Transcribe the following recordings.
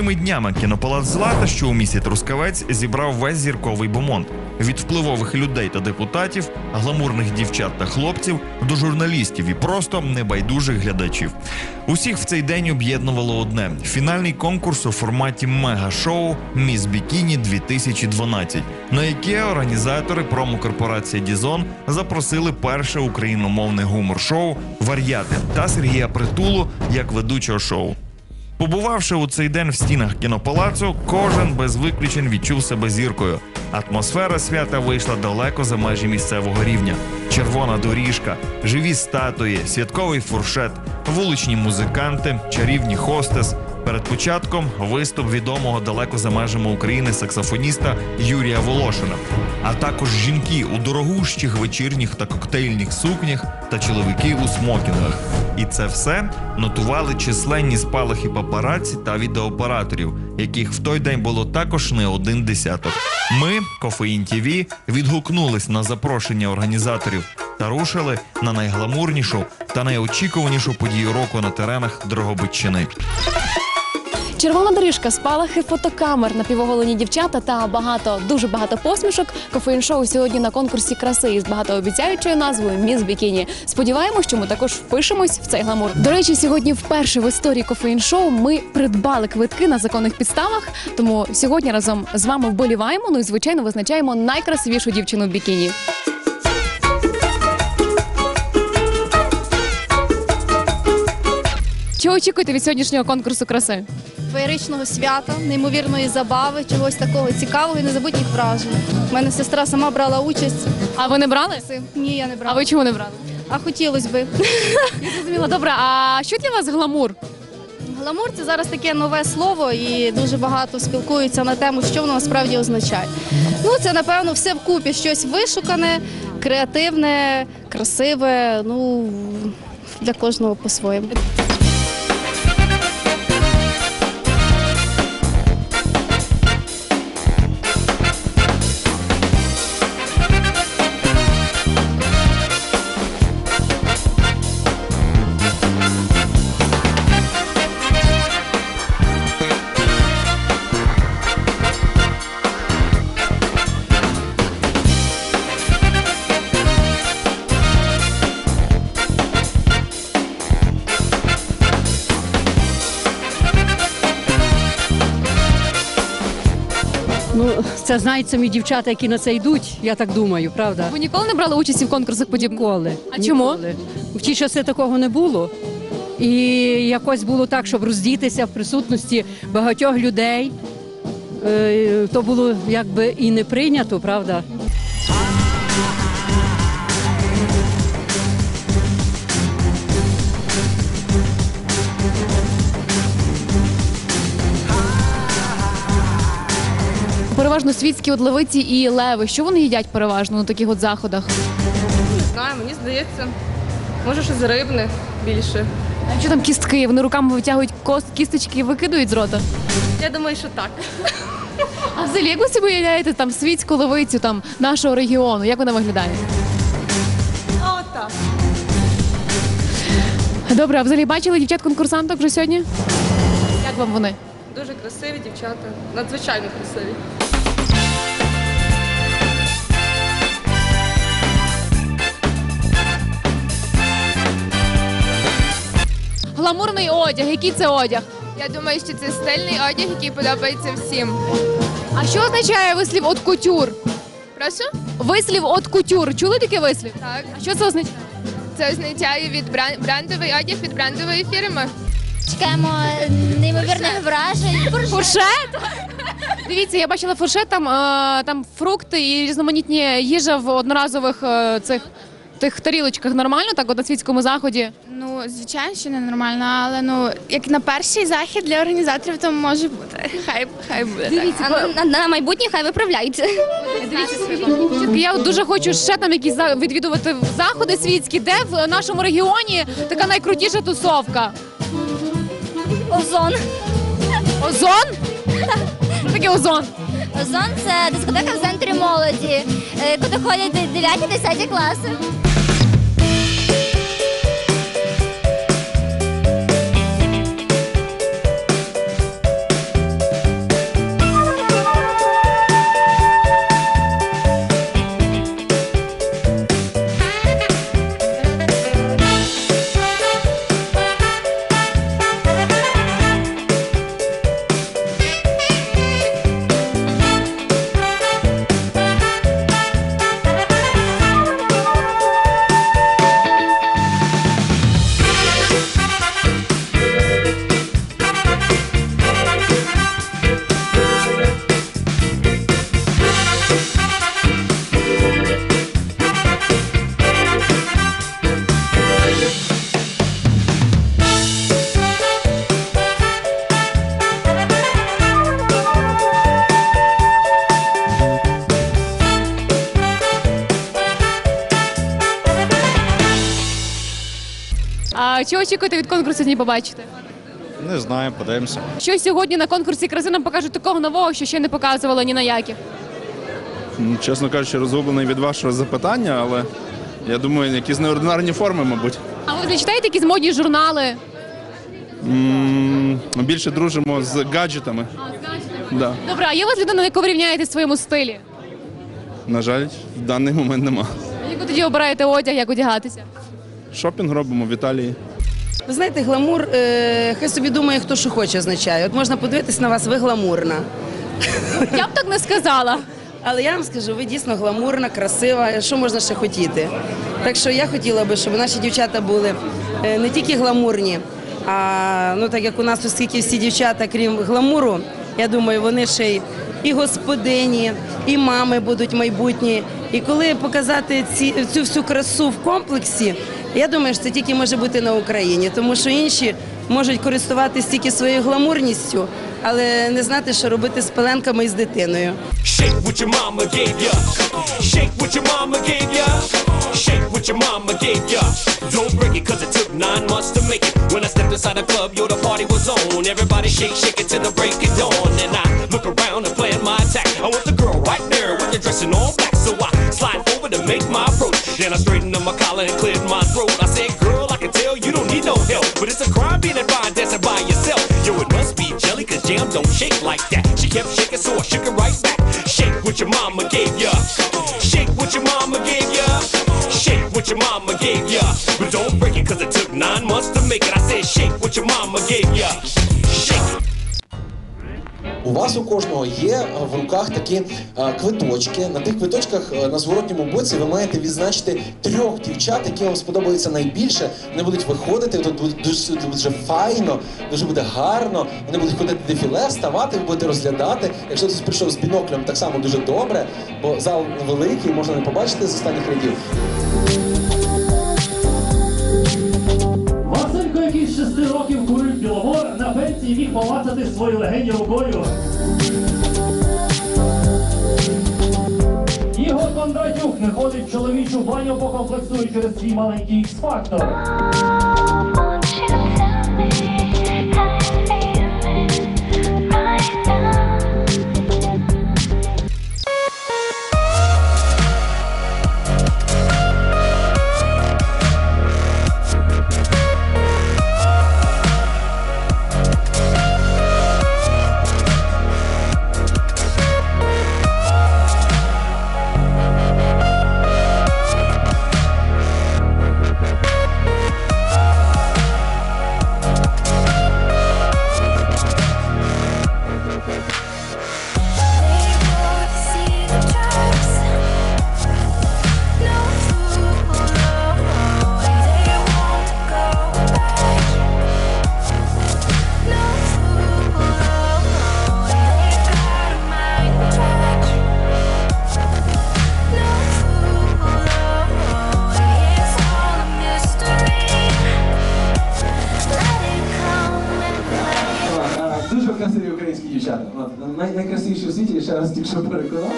Цими днями кінопалац Злата, що у місті Трускавець, зібрав весь зірковий бомонд від впливових людей та депутатів, гламурних дівчат та хлопців до журналістів і просто небайдужих глядачів. Усіх в цей день об'єднувало одне: фінальний конкурс у форматі мега-шоу Міс Бікіні 2012, на яке організатори промокорпорації Дізон запросили перше україномовне гумор-шоу Вар'яти та Сергія Притулу як ведучого шоу. Побувавши у цей день в стінах кінопалацу, кожен без виключень відчув себе зіркою. Атмосфера свята вийшла далеко за межі місцевого рівня. Червона доріжка, живі статуї, святковий фуршет, вуличні музиканти, чарівні хостес. Перед початком виступ відомого далеко за межами України саксофоніста Юрія Волошина, а також жінки у дорогущих вечірніх та коктейльних сукнях та чоловіки у смокінгах. І це все нотували численні спалахи папараці та відеооператорів, яких в той день було також не один десяток. Ми, Кофеїн ТІВІ, відгукнулись на запрошення організаторів та рушили на найгламурнішу та найочікуванішу подію року на теренах Дрогобиччини. Червона доріжка, спалахи фотокамер, напівоголені дівчата та багато, дуже багато посмішок. Кофеїн шоу сьогодні на конкурсі краси із багатообіцяючою назвою Міс Бікіні. Сподіваємось, що ми також впишемось в цей гламур. До речі, сьогодні вперше в історії кофеїн шоу ми придбали квитки на законних підставах. Тому сьогодні разом з вами вболіваємо. Ну і звичайно визначаємо найкрасивішу дівчину в бікіні. Чого очікуєте від сьогоднішнього конкурсу краси? Феєричного свята, неймовірної забави, чогось такого цікавого і незабутніх вражень. У мене сестра сама брала участь. А ви не брали? Ні, я не брала. А ви чому не брали? А хотілося би. Я зрозуміла. Добре, а що для вас гламур? Гламур це зараз таке нове слово, і дуже багато спілкуються на тему, що воно насправді означає. Ну, це напевно все вкупі, щось вишукане, креативне, красиве. Ну для кожного по-своєму. Ну, це знають самі дівчата, які на це йдуть, я так думаю, правда? Ви ніколи не брали участі в конкурсах подібних? Ніколи. А чому? Ніколи. В ті часи такого не було. І якось було так, щоб роздітися в присутності багатьох людей. Е, То було якби і не прийнято, правда? Переважно світські от левиці і леви. Що вони їдять переважно на таких от заходах? Не знаю, мені здається, може щось рибне більше. А що там кістки? Вони руками витягують кост, кісточки і викидують з рота. Я думаю, що так. А взагалі, як ви собі уявляєте там світську левицю там нашого регіону? Як вона виглядає? О, так. Добре, а взагалі бачили дівчат-конкурсанток вже сьогодні? Як вам вони? Дуже красиві дівчата, надзвичайно красиві. Гламурний одяг. Який це одяг? Я думаю, що це стильний одяг, який подобається всім. А що означає вислів от кутюр? Прошу? Вислів от кутюр. Чули такий вислів? Так. А що це означає? Це означає від бран- брендовий одяг від брендової фірми. Чекаємо неймовірних вражень. Фуршет? Дивіться, я бачила фуршет, там, е, там фрукти і різноманітні їжа в одноразових е, цих тих тарілочках. Нормально так от на світському заході? Ну, звичайно, що не нормально, але ну як на перший захід для організаторів, то може бути. Хай хай буде. так. А на, на майбутнє хай виправляються. Дівчатки, Я от дуже хочу ще там якісь за- відвідувати заходи світські, де в нашому регіоні така найкрутіша тусовка. Озон. Озон? Таке озон? Озон це дискотека в центрі молоді, е, куди ходять 9-10 класи. А що очікуєте від конкурсу сьогодні побачити? Не знаю, подивимося. Що сьогодні на конкурсі краси нам покажуть такого нового, що ще не показувало ні на яких? Ну, Чесно кажучи, розгублений від вашого запитання, але я думаю, якісь неординарні форми, мабуть. А ви не читаєте якісь модні журнали? М, Ми більше дружимо з гаджетами. Да. Добре, а є у вас людина, на яку ви рівняєте в своєму стилі? На жаль, в даний момент нема. Як ви тоді обираєте одяг, як одягатися? Шопінг робимо в Італії. Ви знаєте, гламур, е, хай собі думає, хто що хоче означає. От можна подивитись на вас, ви гламурна. Я б так не сказала. Але я вам скажу, ви дійсно гламурна, красива. Що можна ще хотіти? Так що я хотіла би, щоб наші дівчата були е, не тільки гламурні, а ну так як у нас, оскільки всі дівчата, крім гламуру, я думаю, вони ще й і господині, і мами будуть майбутні. І коли показати ці, цю всю красу в комплексі, я думаю, що це тільки може бути на Україні, тому що інші можуть користуватись тільки своєю гламурністю, але не знати, що робити з пеленками і з дитиною. Shake. When I stepped inside the club, yo, the party was on. Everybody shake, shake it till the break of dawn. And I look around and plan my attack. I want the girl right there with the dress in all black. So I slide over to make my approach. Then I straightened up my collar and cleared my throat. I said, girl, I can tell you don't need no help. But it's a crime being a fine dancing by yourself. Yo, it must be jelly cause jam don't shake like that. She kept shaking so I shook it right back. Shake what your mama gave ya. What your mama gave ya. But don't break it cause it took nine months to make it. I said, shake what your mama gave ya. Shake it. У вас у кожного є е, в руках такі е, квиточки. На тих квиточках е, на зворотньому боці ви маєте відзначити трьох дівчат, які вам сподобаються найбільше. Вони будуть виходити, тут буде дуже, дуже файно, дуже буде гарно. Вони будуть ходити дефіле, ставати, ви будете розглядати. Якщо хтось прийшов з біноклем, так само дуже добре, бо зал великий, можна не побачити з останніх рядів. Василько, який з шести років курив білогор, на пенсії міг помацати свої легені рукою. Ігор Кондратюк не ходить в чоловічу баню, бо комплексує через свій маленький ікс-фактор. Дівчата. От, най- найкрасивіші у світі, я ще раз тільки що переконав.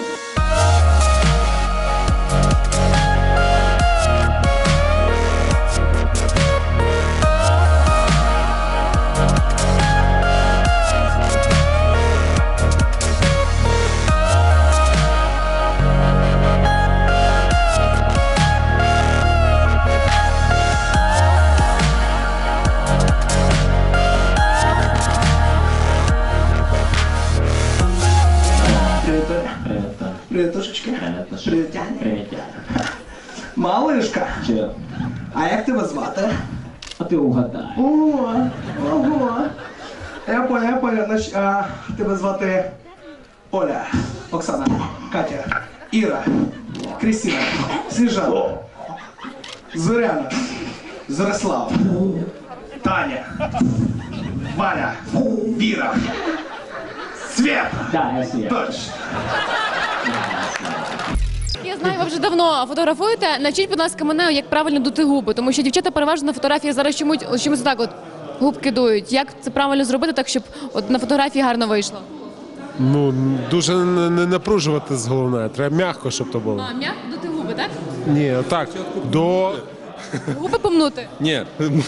Привіт, Тушечка. Привіт, Тяня. Привіт, Малишка. А як тебе звати? А ти угадай. О, ого. Я понял, я понял. Значить, а, тебе звати Оля, Оксана, Катя, Іра, Крістіна, Сніжана, Зоряна, Зорислав, Таня, Валя, Віра, Свет! Да, я Свет. Точно. Я знаю, ви вже давно фотографуєте. Навчіть, будь ласка, мене, як правильно дути губи, тому що дівчата переважно на фотографії зараз чомусь чомусь так от губки дують. Як це правильно зробити, так щоб от на фотографії гарно вийшло? Ну, дуже не, не напружувати з головне. Треба м'яко, щоб то було. А м'яко дути губи, так? Ні, отак. До Губи помнути. Ні,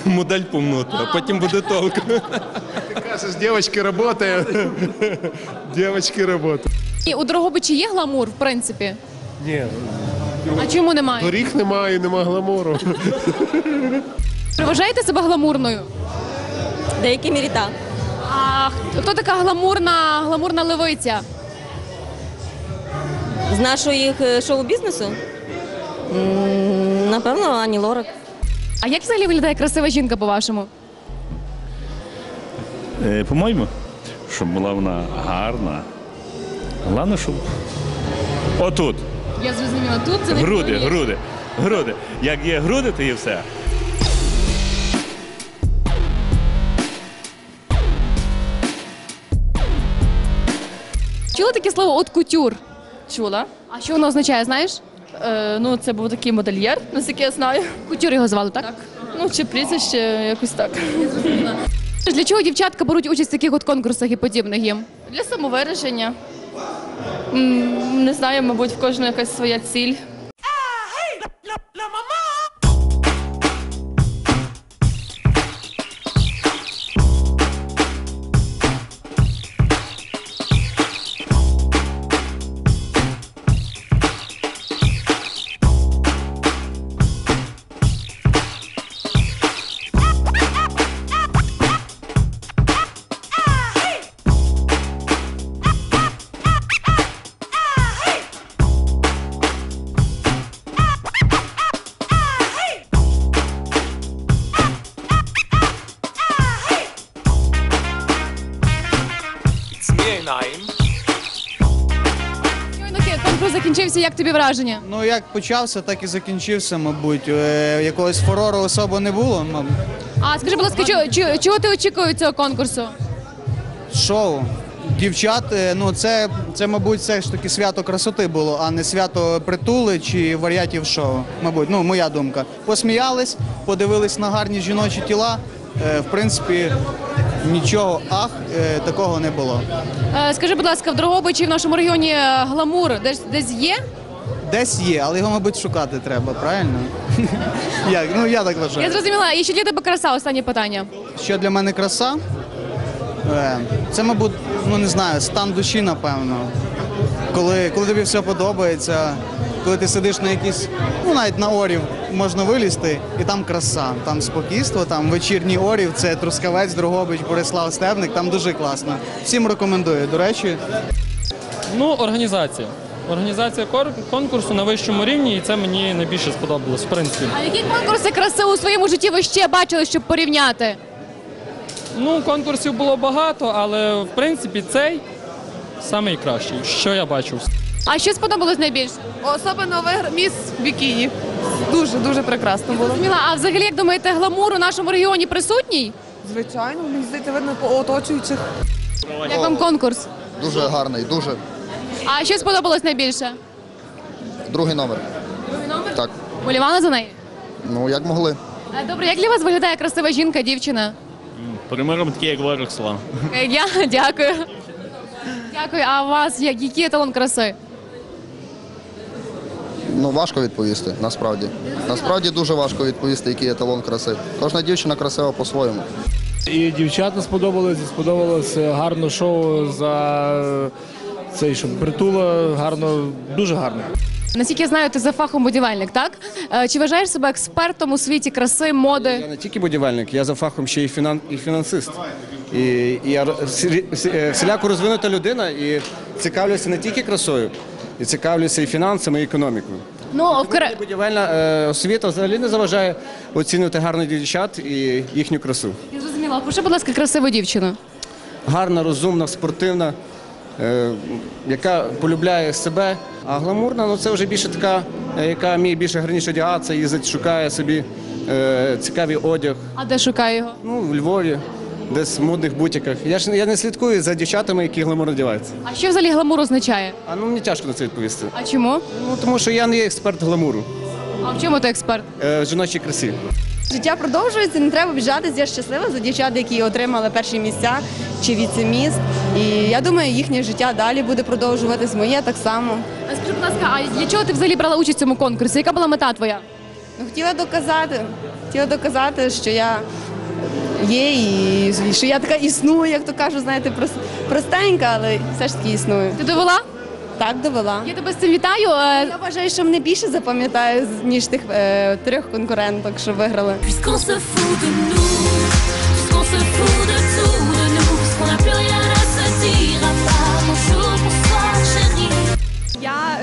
модель помнути, а потім буде толк. Кажеш, дівчатки працюють. Дівчатки працюють. І у Дрогобичі є гламур, в принципі. Ні, А чому немає? доріг немає, нема гламуру. Ви вважаєте себе гламурною? В деякій мірі так. А хто така гламурна, гламурна левиця? З нашого їх е, шоу-бізнесу? М, Напевно, Ані Лорак. А як взагалі виглядає красива жінка, по-вашому? Е, По-моєму, щоб була вона гарна. Головне, щоб отут. Я зрозуміла, тут це не Груди, чоловік. груди, груди. Як є груди, то є все. Чули таке слово от кутюр? Чула. А що воно означає, знаєш? Е, ну, це був такий модельєр, наскільки я знаю. Кутюр його звали, так? Ну, чи прізвище, якось так. Для чого дівчатка беруть участь в таких от конкурсах і подібних їм? Для самовираження. Не знаю, мабуть, в кожного якась своя ціль. Як тобі враження? Ну, як почався, так і закінчився, мабуть. Е, Якогось фурору особо не було, мабуть. А скажи, будь ласка, чого, чого, чого ти очікуєш від цього конкурсу? Шоу. Дівчат, е, ну це, це, мабуть, все ж таки свято красоти було, а не свято притули чи варіатів шоу. Мабуть, ну моя думка. Посміялись, подивились на гарні жіночі тіла. Е, В принципі, нічого ах е, такого не було. Е, скажи, будь ласка, в Дрогобичі в нашому регіоні е, гламур десь, десь є? Десь є, але його, мабуть, шукати треба, правильно? Як? Ну я так Я зрозуміла. І що для тебе краса? Останнє питання. Що для мене краса? Е, Це, мабуть, ну не знаю, стан душі, напевно. Коли, коли тобі все подобається, коли ти сидиш на якійсь, ну навіть на орів можна вилізти, і там краса, там спокійство, там вечірній орів, це Трускавець, Дрогобич, Борислав Стебник, там дуже класно. Всім рекомендую. До речі, Ну, організація. Організація конкурсу на вищому рівні, і це мені найбільше сподобалось, в принципі. А які конкурси краси у своєму житті ви ще бачили, щоб порівняти? Ну, конкурсів було багато, але в принципі цей найкращий, що я бачив. А що сподобалось найбільше? Особливо міс бікіні. Дуже дуже прекрасно було. Зрозуміла. А взагалі, як думаєте, гламур у нашому регіоні присутній? Звичайно, мені здається, видно по оточуючих. Як вам конкурс? Дуже гарний, дуже. А що сподобалось найбільше? Другий номер. Другий номер? Так. Болівали за неї? Ну, як могли. Е, Добре, як для вас виглядає красива жінка, дівчина? Приміром такий, як Ворокслав. Е, Я дякую. Дякую. А у вас як- який еталон краси? Ну, важко відповісти, насправді. Насправді дуже важко відповісти, який еталон краси. Кожна дівчина красива по-своєму. І дівчата сподобалось, сподобалось гарно шоу за цей, щоб притула гарно, дуже гарно. Наскільки я знаю, ти за фахом будівельник, так? Е, Чи вважаєш себе експертом у світі краси, моди? Я не тільки будівельник, я за фахом ще і, фінан, і фінансист. І, і я е, всіляко розвинута людина і цікавлюся не тільки красою, і цікавлюся і фінансами, і економікою. Ну, в Будівельна е, освіта взагалі не заважає оцінювати гарних дівчат і їхню красу. Я зрозуміла. Прошу, будь ласка, красиву дівчину. Гарна, розумна, спортивна, яка полюбляє себе. А гламурна, ну це вже більше така, е, яка вміє більше гарніше одягатися, їздить, шукає собі е, цікавий одяг. А де шукає його? Ну, в Львові, десь в модних бутіках. Я ж я не слідкую за дівчатами, які гламурно одягаються. А що взагалі гламур означає? А ну мені тяжко на це відповісти. А чому? Ну тому що я не є експерт гламуру А в чому ти експерт? е, в жіночій красі. Життя продовжується, не треба біжатись. Я щаслива за дівчат, які отримали перші місця чи віцеміст. І я думаю, їхнє життя далі буде продовжуватись. Моє так само. А скажи, будь ласка, а для чого ти взагалі брала участь в цьому конкурсі? Яка була мета твоя? Ну, хотіла доказати, хотіла доказати, що я є і, що я така існую, як то кажуть, знаєте, простенька, але все ж таки існую. Ти довела? Так, довела. Я тебе з цим вітаю. Е, Я вважаю, що мене більше запам'ятаю, ніж тих е, трьох конкуренток, що виграли.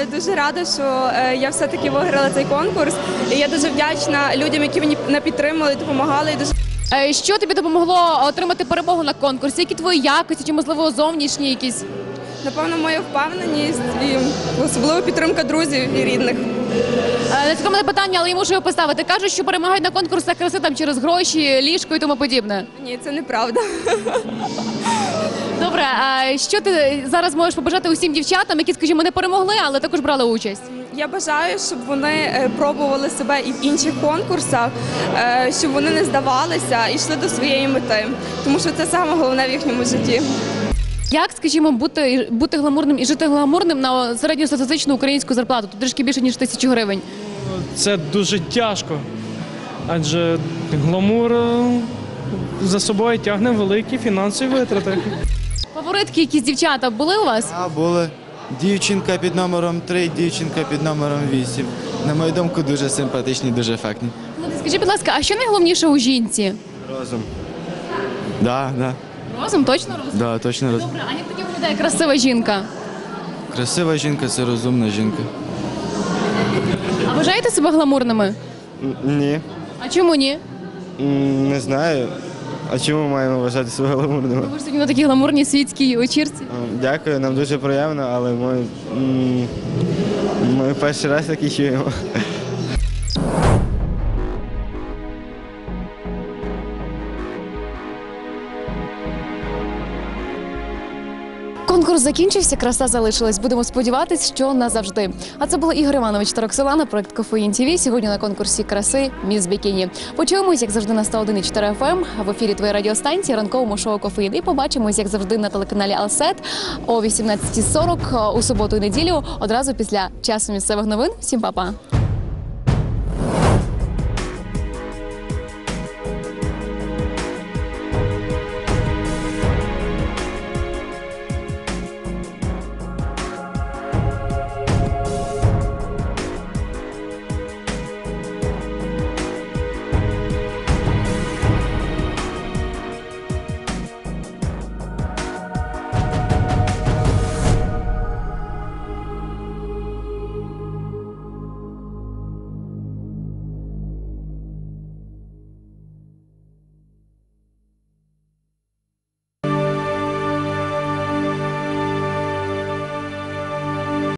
Дуже рада, що е, я все-таки виграла цей конкурс. І я дуже вдячна людям, які мені мене підтримали, допомагали. Дуже е, Що тобі допомогло отримати перемогу на конкурсі? Які твої якості, чи можливо зовнішні якісь? напевно моя впевненість і особливо підтримка друзів і рідних. Е, Не цікаве питання, але я мушу його поставити. Кажуть, що перемагають на конкурсах краси там через гроші, ліжко і тому подібне. Ні, це неправда. Добре, а що ти зараз можеш побажати усім дівчатам, які, скажімо, не перемогли, але також брали участь? Я бажаю, щоб вони е, пробували себе і в інших конкурсах, е, щоб вони не здавалися і йшли до своєї мети, тому що це саме головне в їхньому житті. Як, скажімо, бути, бути гламурним і жити гламурним на середньостатистичну українську зарплату? Тут трішки більше, ніж тисячу гривень. Це дуже тяжко, адже гламур е, за собою тягне великі фінансові витрати. Фаворитки, якісь дівчата були у вас? А, були. Дівчинка під номером 3, дівчинка під номером 8. На мою думку, дуже симпатичні, дуже ефектні. Скажіть, будь ласка, а що найголовніше у жінці? Розум. Да, да, Розум, точно розум. да, точно розум. Добре, а як тоді виглядає красива жінка? Красива жінка це розумна жінка. А вважаєте себе гламурними? Ні, А чому ні? М, не знаю. А чому маємо вважати себе гламурними? Ви ж сьогодні на такій гламурній світській вечірці. Дякую, нам дуже приємно, але ми, ми перший раз такі чуємо. Конкурс закінчився, краса залишилась. Будемо сподіватись, що назавжди. А це були Ігор Іванович Тароксолана, проект Кофеїн ТВ. Сьогодні на конкурсі краси Міс Бікіні. Почуємось, як завжди, на 101,4 FM, в ефірі твоєї радіостанції, ранковому шоу Кофеїн. І побачимось, як завжди, на телеканалі Алсет о 18.40 у суботу і неділю, одразу після часу місцевих новин. Всім па-па!